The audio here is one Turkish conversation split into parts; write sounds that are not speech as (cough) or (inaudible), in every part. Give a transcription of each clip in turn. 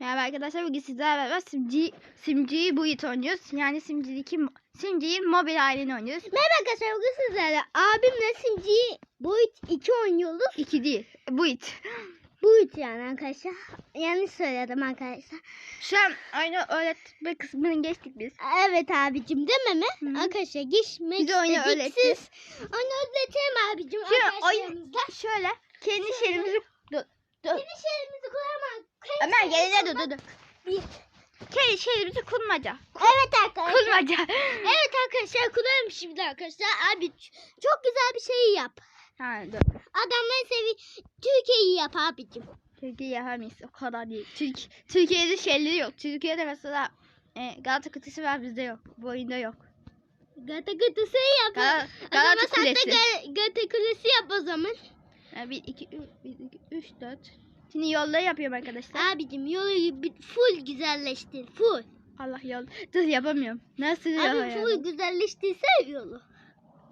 Merhaba arkadaşlar bugün sizlerle beraber simci, simciyi boyut oynuyoruz. Yani simcideki simciyi mobil halini oynuyoruz. Merhaba arkadaşlar bugün sizlerle abimle simciyi boyut 2 oynuyoruz. İki değil boyut. Boyut yani arkadaşlar. Yanlış söyledim arkadaşlar. Şu an oyunu öğretme kısmını geçtik biz. Evet abicim değil mi? Hı hı. Arkadaşlar geçmek de oyunu. Siz oyunu öğreteyim abicim Şimdi oyun şöyle kendi dur. Kendi şeyimizi koyamam. Ömer gelene dur dur dur. Bir. Kendi şeyimizi kurmaca. Evet arkadaşlar. Kurmaca. (laughs) Evet arkadaşlar kurarım şimdi arkadaşlar. Abi çok güzel bir şey yap. ha, dur. Adamların sevi Türkiye'yi yap abicim. Türkiye yapamayız o kadar değil. Türk, Türkiye'de şeyleri yok. Türkiye'de mesela e, Galata Kıtısı var bizde yok. Bu oyunda yok. Gata gıtısı yap. Gal Galata Kulesi. ga- Gata kulesi yap o zaman. 1, 2, 3, 4. Şimdi yolları yapıyorum arkadaşlar. Abicim yolu full güzelleştir. Full. Allah yol. Dur yapamıyorum. Nasıl Abi yapamıyorum? full güzelleştirse yolu.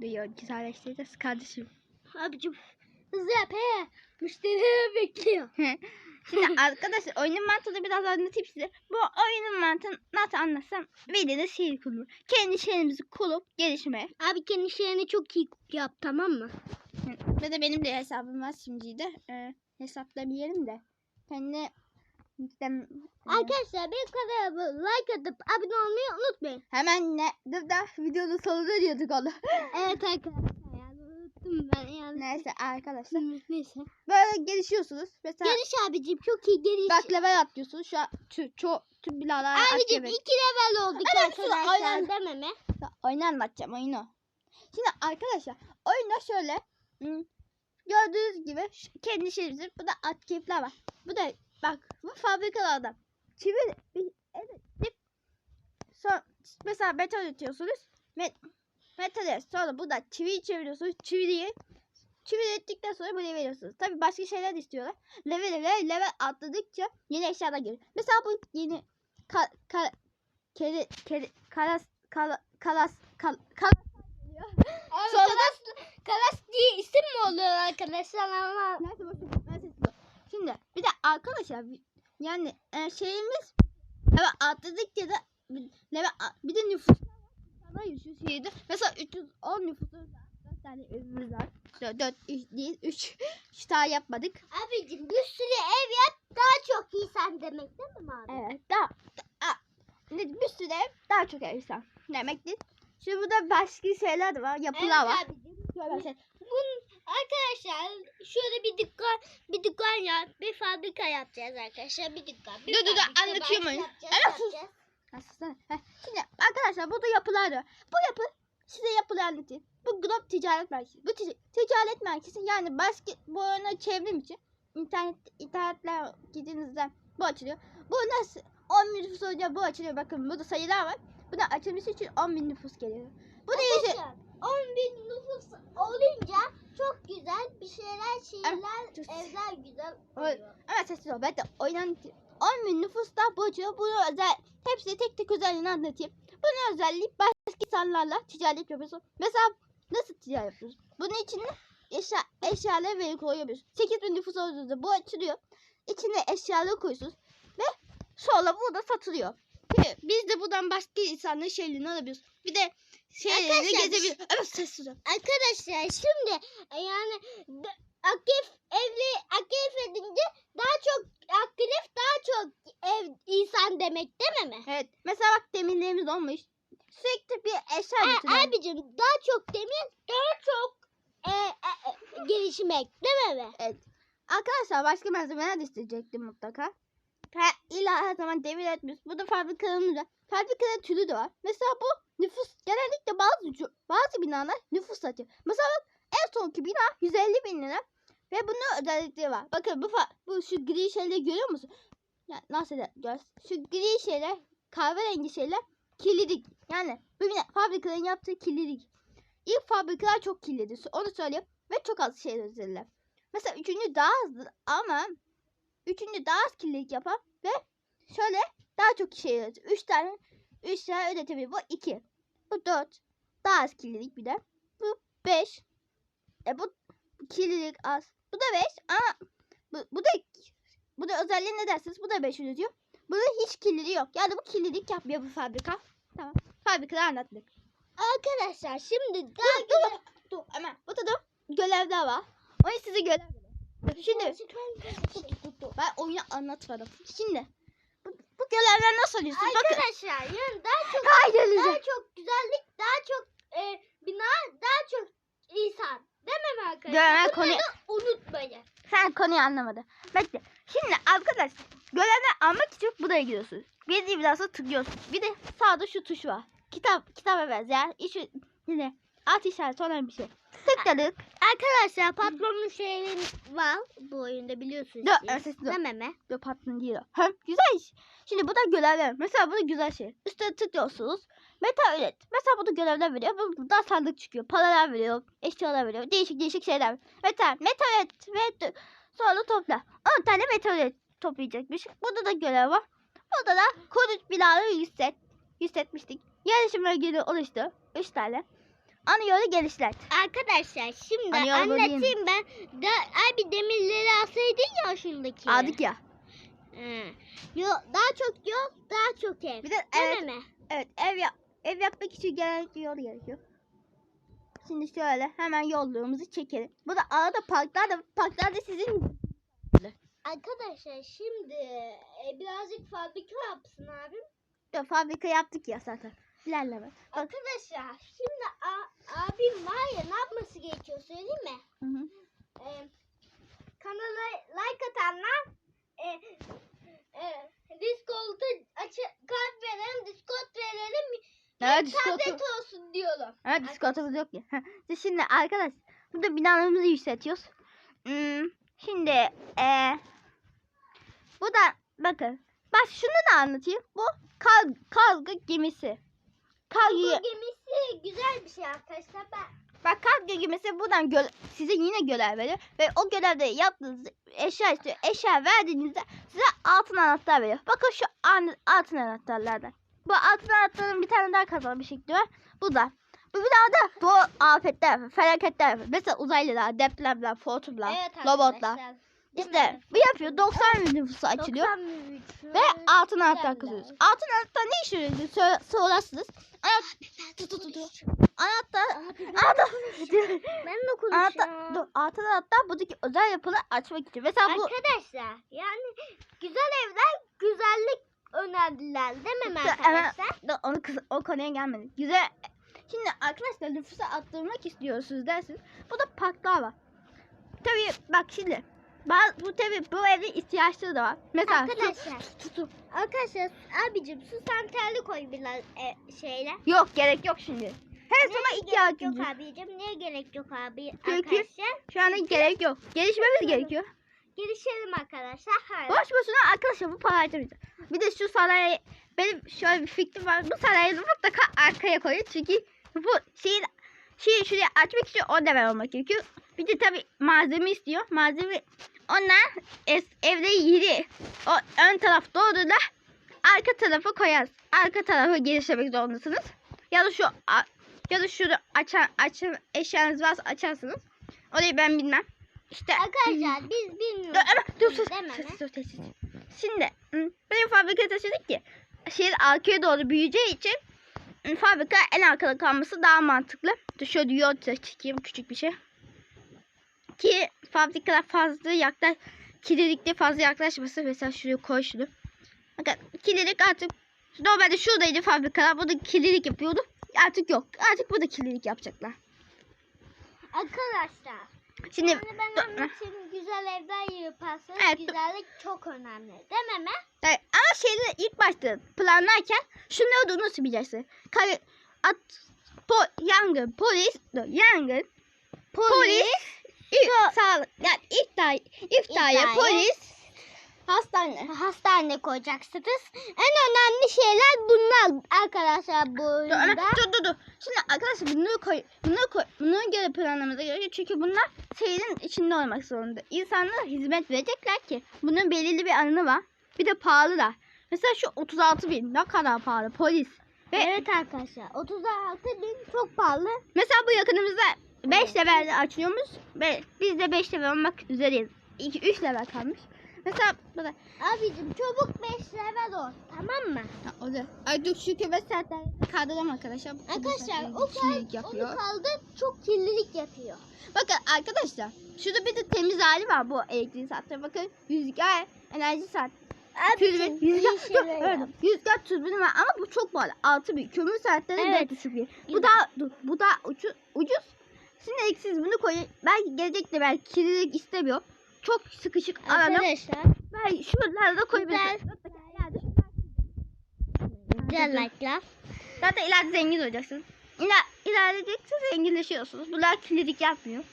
Dur yol güzelleştireceğiz kardeşim. Abicim hızlı yap he. Müşteri bekliyor. (laughs) Şimdi arkadaşlar oyunun mantığını biraz anlatayım size. Bu oyunun mantığını nasıl anlatsam videoda sihir kurulur. Kendi şeyimizi kurup gelişmeye. Abi kendi şeyini çok iyi yap tamam mı? Ve de benim de hesabım var şimdi de. Ee, hesaplamayalım da. Kendi listem- Arkadaşlar bir kanalıma like atıp abone olmayı unutmayın. Hemen ne? Dur da videonun sonunda diyorduk onu. (laughs) Evet arkadaşlar yani unuttum ben yani. Neyse arkadaşlar. Neyse. Böyle gelişiyorsunuz. Mesela Geliş abicim çok iyi geliş. bak level atlıyorsunuz. Şu an şu, çok tüm binalar abicim iki level olduk Evet, arkadaşlar aynen. dememe. Oyunu anlatacağım oyunu. Şimdi arkadaşlar oyunda şöyle gördüğünüz gibi kendi şeyimizin bu da at keyifler var. Bu da bak bu fabrikalı adam. Çivi bir evet, dip. Sonra mesela metal üretiyorsunuz. Met, metal sonra bu da çiviyi çeviriyorsunuz. Çiviyi çivi ürettikten sonra buraya veriyorsunuz. Tabi başka şeyler de istiyorlar. Level level level atladıkça yeni eşyalar geliyor. Mesela bu yeni ka, ka, kere, kere, kalas, kala, kalas, kal, kalas geliyor. Abi Sonra da- Kalas, diye isim mi oluyor arkadaşlar ama? Neyse sessiz ol. Şimdi bir de arkadaşlar yani e, şeyimiz evet atladıkça da bir, level a- bir de nüfus var. yaşıyor şehirde. Mesela 310 nüfusumuz var. 4 tane evimiz var. 4, 3 değil 3. (laughs) Şu daha yapmadık. Abicim bir sürü ev yap daha çok iyi sen demek değil mi abi? Evet daha, daha bir sürü ev daha çok insan demektir. Şimdi burada başka şeyler var. Yapılar var. Şöyle şey. Bunun arkadaşlar şöyle bir dükkan bir dükkan yap bir fabrika yapacağız arkadaşlar bir dükkan. Bir Dur, dur, dur, oyunu. yapacağız, Evet, sus. Aslında. Şimdi arkadaşlar burada yapılar var. Bu yapı size yapıları anlatayım. Bu Globe Ticaret Merkezi. Bu tic- ticaret merkezi yani bu oyunu çevrim için internet internetler gidinizde bu açılıyor. Bu nasıl 10 bin nüfus olunca bu açılıyor. Bakın burada sayılar var. Bu da açılması için 10 bin nüfus geliyor. Bu da işte Arkadaşlar 10 bin nüfus olunca çok güzel bir şeyler şeyler çok- evler güzel Evet. oluyor. ama sessiz ol. Ben de oynan 10 bin nüfus da bu açıyor. Bunu özel hepsini tek tek özelliğini anlatayım. Bunun özelliği başka insanlarla ticaret yapıyorsun. Mesela nasıl ticaret yapıyorsun? Bunun için eşya, eşyaları veri koyuyoruz. 8 bin nüfus olduğunda bu açılıyor. İçine eşyaları koyuyorsunuz. Ve sonra burada satılıyor. Biz de buradan başka insanların şeylerini alabiliyoruz. Bir de şeyleri Arkadaşlar, gezebiliyoruz. Evet sessiz ol. Arkadaşlar şimdi e, yani aktif evli aktif edince daha çok aktif daha çok ev insan demek değil mi? Evet. Mesela bak demirlerimiz olmuş. Sürekli bir eşya A- abicim daha çok demir daha çok e, e, e, gelişmek değil mi? Evet. Arkadaşlar başka malzemeler de isteyecektim mutlaka. İlla her zaman demir etmiyoruz. Bu da fabrikalarımız var. Fabrikaların türü de var. Mesela bu nüfus genellikle bazı bazı binalar nüfus satıyor. Mesela bak en sonki bina 150 bin lira. Ve bunun özellikleri var. Bakın bu, bu şu gri şeyleri görüyor musun? Ya, nasıl göz? Şu gri şeyler, kahverengi şeyler kirlilik. Yani bu bina fabrikaların yaptığı kirlilik. İlk fabrikalar çok kirliydi. Onu söyleyeyim. Ve çok az şey özellikler. Mesela üçüncü daha hızlı ama üçüncü daha az kirlilik yapar ve şöyle daha çok şey üretir. Üç tane üç tane üretebilir. Bu iki. Bu dört. Daha az kirlilik bir de. Bu beş. E bu kirlilik az. Bu da beş ama bu, bu da bu da özelliği ne dersiniz? Bu da beş üretiyor. Bunun hiç kilidi yok. Yani bu kilidik yapmıyor bu fabrika. Tamam. Fabrikada anlattık. Arkadaşlar şimdi Dur daha dur dur. Dur hemen. Burada da görevler var. Oyun size görev. Şimdi ben oyunu anlatmadım. Şimdi bu, bu görevler nasıl oluyor? Siz Bakın. Arkadaşlar yani daha çok daha çok güzellik, daha çok e, bina, daha çok insan. Mi arkadaşlar? Bunları konuyu unutmayın. sen konuyu anlamadın. Bekle. Şimdi arkadaşlar görevler almak için buraya gidiyorsunuz. Biraz da tıklıyorsunuz. Bir de sağda şu tuş var. Kitap kitaba benzer. İşi yine at işareti olan bir şey. Tıkladık. Arkadaşlar patronun şeyleri var bu oyunda biliyorsunuz. Dur, siz. evet, dur. Mi? Yok patron değil. Hem güzel iş. Şimdi bu da görevler. Mesela bu da güzel şey. Üstüne tıklıyorsunuz. Meta üret. Mesela bu da görevler veriyor. Bu- Buradan sandık çıkıyor. Paralar veriyor. Eşyalar veriyor. Değişik değişik şeyler. Meta, meta üret. Ve sonra topla. 10 tane meta üret toplayacakmış. Burada da görev var. Burada da konut binaları yükselt. Yükseltmiştik. Yarışımla ilgili oluştu. 3 tane. Ana yolu gelişler. Arkadaşlar şimdi Hani böyle anlatayım ben. Da, abi demirleri alsaydın ya şuradaki. Aldık ya. He. Yo, daha çok yol, daha çok ev. Bir de Değil evet, mi? Evet ev yap ev yapmak için gerekli yol gerekiyor. Şimdi şöyle hemen yolluğumuzu çekelim. Bu da arada parklar da parklar da sizin Arkadaşlar şimdi e, birazcık fabrika yapsın abim. Ya, fabrika yaptık ya zaten. İlerleme. Bak. Arkadaşlar şimdi abim var ya ne yapması gerekiyor söyleyeyim mi? Hı hı. Ee, kanala like atanlar e, e, Discord'u açı kart verelim, Discord verelim. Evet, bir Discord'u- tablet olsun diyorum. Evet Discord'umuz yok ya. Şimdi arkadaş burada binalarımızı yükseltiyoruz. Hmm, şimdi eee bu da bakın. Bak şunu da anlatayım. Bu kar, karga gemisi. Karga, Bu gemisi güzel bir şey arkadaşlar. Ben Bak karga gemisi buradan gö- size yine görev veriyor. Ve o görevde yaptığınız eşya istiyor. Eşya verdiğinizde size altın anahtar veriyor. Bakın şu an, altın anahtarlardan. Bu altın anahtarın bir tane daha kazalı bir şekli var. Bu da. Bu bir daha da bu afetler, felaketler. Mesela uzaylılar, depremler, fırtınalar, evet robotlar. İşte bu yapıyor. 90 bin nüfusu açılıyor. 93. Ve altın anahtar kazıyoruz. Altın anahtar ne işe yarıyor? Sor- Sorarsınız. Anahtar, anahtar, anahtar. ben de Anahtar, konuşuyorum. dur, altın anahtar buradaki özel yapıları açmak için. Mesela bu Arkadaşlar yani güzel evler güzellik önerdiler değil mi arkadaşlar? onu o konuya gelmedik. Güzel. Şimdi arkadaşlar nüfusu arttırmak istiyorsunuz dersiniz. Bu da parklar var. Tabii bak şimdi. Bazı, bu tabii bu evin ihtiyaçları da var. Mesela Arkadaşlar, su- su- arkadaşlar abicim su santrali koy biraz e, şeyle. Yok gerek yok şimdi. Her zaman gerek yok yok. abicim? Niye gerek yok abi Çünkü- arkadaşlar? Şu anda gerek yok. Gelişmemiz gerekiyor. Gelişelim arkadaşlar. Hayır. Boş boşuna arkadaşlar bu para harcamayacağız. Bir de şu sarayı benim şöyle bir fikrim var. Bu sarayı mutlaka arkaya koyun. Çünkü bu şeyin şeyi şuraya açmak için o level olmak gerekiyor. Bir de tabi malzeme istiyor. Malzeme onlar es, evde yeri o ön taraf doğduğunda arka tarafa koyarız. Arka tarafı geliştirmek zorundasınız. Ya da şu ya da şunu açan açan eşyanız varsa açarsınız. Orayı ben bilmem. İşte Arkadaşlar biz Dur, bilmiyoruz. ama dur sus. Sus, sus, sus. Şimdi benim fabrikaya taşıdık ki şehir arkaya doğru büyüyeceği için fabrika en arkada kalması daha mantıklı. Şöyle yol da çekeyim küçük bir şey. Ki fabrikalar fazla yaklaş kililikte fazla yaklaşmasın. Mesela şuraya koy şunu. Bakın kililik artık normalde şuradaydı fabrikalar. Burada kililik yapıyordu. Artık yok. Artık burada kililik yapacaklar. Arkadaşlar. Şimdi Yani ben dur. anlatayım güzel evler yaparsanız Evet, güzellik çok önemli. Değil mi? mi? Evet, ama şeyleri ilk başta planlarken şunları da unutmayacaksın. Kar at, po, yangın, polis, yangın, polis, ilk, sağlık, yani itfaiye, itfaiye, İtfaiye. polis, hastane. Hastane koyacaksınız. En önemli şeyler bunlar arkadaşlar bu oyunda. dur, dur, dur. Şimdi arkadaşlar bunları koy, bunları koy, bunlara göre planlamamız gerekiyor. Çünkü bunlar şehrin içinde olmak zorunda. İnsanlara hizmet verecekler ki bunun belirli bir anını var. Bir de pahalı da. Mesela şu 36 bin ne kadar pahalı polis. Ve Evet arkadaşlar 36 bin çok pahalı. Mesela bu yakınımızda 5 Evet. levelde açıyormuş ve biz de 5 level olmak üzereyiz. 2 3 level kalmış. Mesela burada. Abicim çabuk 5 level ol. Tamam mı? Ha, o da. Ay dur şu köpek saatleri kaldıralım arkadaşlar. Bu Arkadaşlar o yapıyor. onu kaldı çok kirlilik yapıyor. Bakın arkadaşlar. Şurada bir de temiz hali var bu elektrik saatleri. Bakın rüzgar enerji saat. Abicim rüzgar, bir şey dur, rüzgar türbini var ama bu çok pahalı. Altı bir. Kömür saatleri Evet. dört buçuk bir. Bu daha dur, bu daha ucuz. ucuz. Şimdi eksiz bunu koyun. Belki gelecekte belki kirlilik istemiyor. Çok sıkışık alanı. Arkadaşlar Ben şuralarda da koyabilirim. güzel like'lar. Zaten ileride zengin olacaksın. İler, ilerledikçe zenginleşiyorsunuz. Bunlar kirlilik yapmıyor.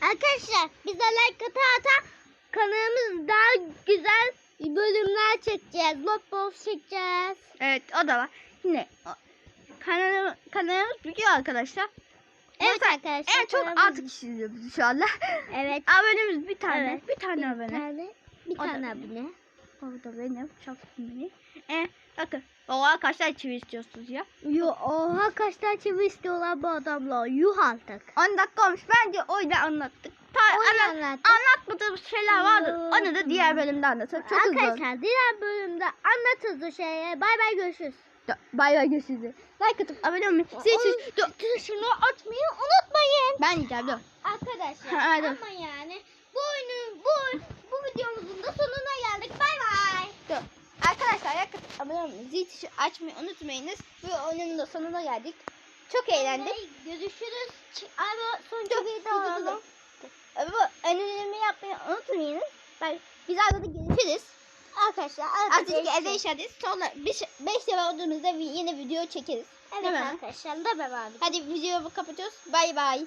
Arkadaşlar bize like ata ata kanalımız daha güzel bölümler çekeceğiz. Lotbox çekeceğiz. Evet o da var. Yine o- kanalım, kanalımız büyüyor arkadaşlar. Evet arkadaşlar. En çok kanalımız- 6 kişi izliyor bizi şu anda. Evet. (laughs) Abonemiz bir tane. Evet. Bir tane Bir abone. tane, bir O da tane benim. abone. O da benim. Çok beni. E, bakın. O arkadaşlar çivi istiyorsunuz ya. Yo, oha kaç tane çivi istiyorlar bu adamla. Yuh artık. 10 dakika olmuş. Bence oyunu anlattık. Ta, Oyunu anlattık. anlatmadığımız şeyler vardı. Onu da diğer bölümde anlatalım. Çok. Arkadaşlar diğer bölümde anlatırız o şeye. Bay bay görüşürüz. Bay bay görüşürüz. Like atıp abone olmayı. Siz siz. Dur. Tuşunu atmayı unutmayın. Ben diyeceğim dur. Arkadaşlar Ha, ama yani bu oyunun bu bu videomuzun da sonuna geldik. Bay bay. Dur. Arkadaşlar like atıp abone olmayı. Zil tuşu açmayı unutmayınız. Bu oyunun da sonuna geldik. Çok eğlendik. Görüşürüz. Ama son Dur, çiviyi de dur, dur, dur. alalım. Bu önerilerimi yapmayı unutmayınız. Ben, biz arada görüşürüz. Arkadaşlar Azıcık görüşürüz. evde yaşarız. Sonra 5 sefer olduğumuzda bir- yine video çekeriz. Evet Değil mi? arkadaşlar da beraber. Hadi videoyu kapatıyoruz. Bay bay.